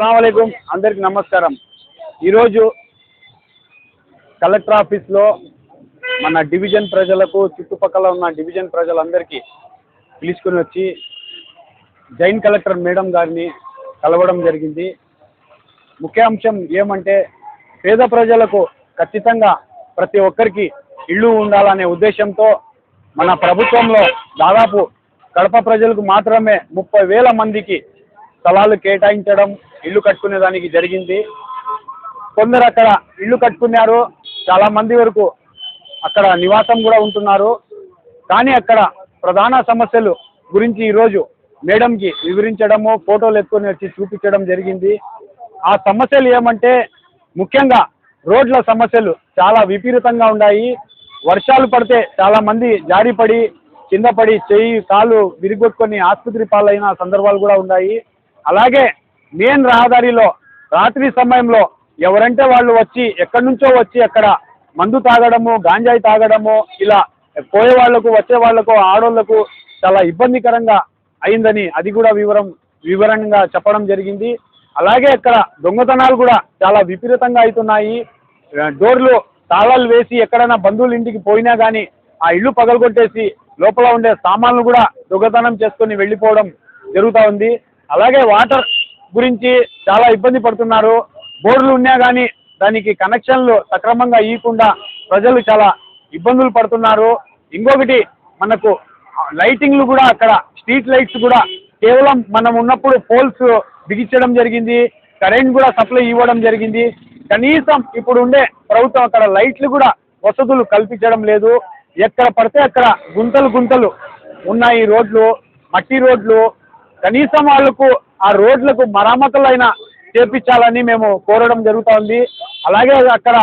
అస్సలం అందరికి నమస్కారం. ఈరోజు కలెక్టర్ ఆఫీస్లో మన డివిజన్ ప్రజలకు చుట్టుపక్కల ఉన్న డివిజన్ ప్రజలందరికీ పిలుచుకుని వచ్చి జైన్ కలెక్టర్ మేడం గారిని కలవడం జరిగింది. ముఖ్యాంశం ఏమంటే పేద ప్రజలకు ఖచ్చితంగా ప్రతి ఒక్కరికి ఇల్లు ఉండాలనే ఉద్దేశంతో మన ప్రభుత్వంలో దాదాపు కడప ప్రజలకు మాత్రమే ముప్పై వేల మందికి స్థలాలు కేటాయించడం ఇల్లు కట్టుకునే దానికి జరిగింది. కొందరు అక్కడ ఇల్లు కట్టుకున్నారు. చాలా మంది వరకు అక్కడ నివాసం కూడా ఉంటున్నారు. కానీ అక్కడ ప్రధాన సమస్యలు గురించి ఈరోజు మేడంకి వివరించడము ఫోటోలు ఎత్తుకొని వచ్చి చూపించడం జరిగింది. ఆ సమస్యలు ఏమంటే ముఖ్యంగా రోడ్ల సమస్యలు చాలా విపరీతంగా ఉన్నాయి. వర్షాలు పడితే చాలా మంది జారిపడి కింద పడి చెయ్యి కాలు విరిగొట్టుకొని ఆసుపత్రి పాలైన సందర్భాలు కూడా ఉన్నాయి. అలాగే మెయిన్ రహదారిలో రాత్రి సమయంలో ఎవరంటే వాళ్ళు వచ్చి ఎక్కడి నుంచో వచ్చి అక్కడ మందు తాగడము గాంజాయి తాగడము ఇలా పోయే వాళ్ళకు వచ్చే వాళ్ళకు ఆడోళ్ళకు చాలా ఇబ్బందికరంగా అయిందని అది కూడా వివరం వివరంగా చెప్పడం జరిగింది. అలాగే అక్కడ దొంగతనాలు కూడా చాలా విపరీతంగా అవుతున్నాయి. డోర్లు తాళాలు వేసి ఎక్కడైనా బంధువుల ఇంటికి పోయినా కానీ ఆ ఇల్లు పగలగొట్టేసి లోపల ఉండే సామాన్లు కూడా దొంగతనం చేసుకొని వెళ్ళిపోవడం జరుగుతూ ఉంది. అలాగే వాటర్ గురించి చాలా ఇబ్బంది పడుతున్నారు. బోర్లు ఉన్నా కానీ దానికి కనెక్షన్లు సక్రమంగా ఇవ్వకుండా ప్రజలు చాలా ఇబ్బందులు పడుతున్నారు. ఇంకొకటి మనకు లైటింగ్లు కూడా అక్కడ స్ట్రీట్ లైట్స్ కూడా కేవలం మనం ఉన్నప్పుడు పోల్స్ బిగించడం జరిగింది. కరెంట్ కూడా సప్లై ఇవ్వడం జరిగింది. కనీసం ఇప్పుడు ఉండే ప్రభుత్వం అక్కడ లైట్లు కూడా వసతులు కల్పించడం లేదు. ఎక్కడ పడితే అక్కడ గుంతలు గుంతలు ఉన్నాయి రోడ్లు మట్టి రోడ్లు. కనీసం వాళ్ళకు ఆ రోడ్లకు మరమ్మతులైనా చేపించాలని మేము కోరడం జరుగుతోంది. అలాగే అక్కడ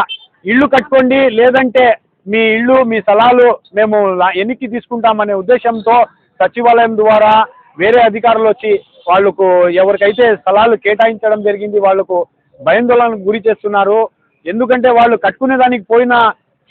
ఇల్లు కట్టుకోండి లేదంటే మీ ఇల్లు మీ స్థలాలు మేము ఎన్నికి తీసుకుంటామనే ఉద్దేశంతో సచివాలయం ద్వారా వేరే అధికారులు వచ్చి వాళ్ళకు ఎవరికైతే స్థలాలు కేటాయించడం జరిగింది వాళ్ళకు భయాందోళనకు గురి చేస్తున్నారు. ఎందుకంటే వాళ్ళు కట్టుకునే దానికి పోయిన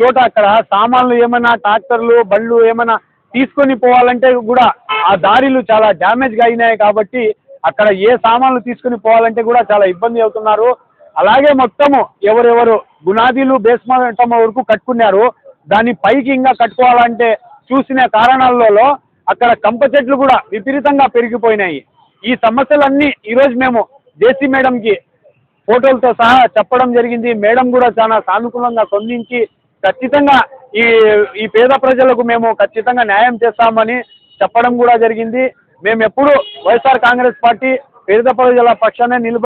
చోట అక్కడ సామాన్లు ఏమైనా ట్రాక్టర్లు బండ్లు ఏమైనా తీసుకొని పోవాలంటే కూడా ఆ దారిలు చాలా డ్యామేజ్గా అయినాయి కాబట్టి అక్కడ ఏ సామాన్లు తీసుకుని పోవాలంటే కూడా చాలా ఇబ్బంది అవుతున్నారు. అలాగే మొత్తము ఎవరెవరు గునాదీలు బేస్మెంటం వరకు కట్టుకున్నారు. దాని పైకి ఇంకా కట్టుకోవాలంటే చూసిన కారణాలలో అక్కడ కంప చెట్లు కూడా విపరీతంగా పెరిగిపోయినాయి. ఈ సమస్యలన్నీ ఈరోజు మేము జేసీ మేడంకి ఫోటోలతో సహా చెప్పడం జరిగింది. మేడం కూడా చాలా సానుకూలంగా స్పందించి ఖచ్చితంగా ఈ ఈ పేద ప్రజలకు మేము ఖచ్చితంగా న్యాయం చేస్తామని చెప్పడం కూడా జరిగింది. మేము ఎప్పుడు వైఎస్ఆర్ కాంగ్రెస్ పార్టీ పేద ప్రజల పక్షానే నిలబ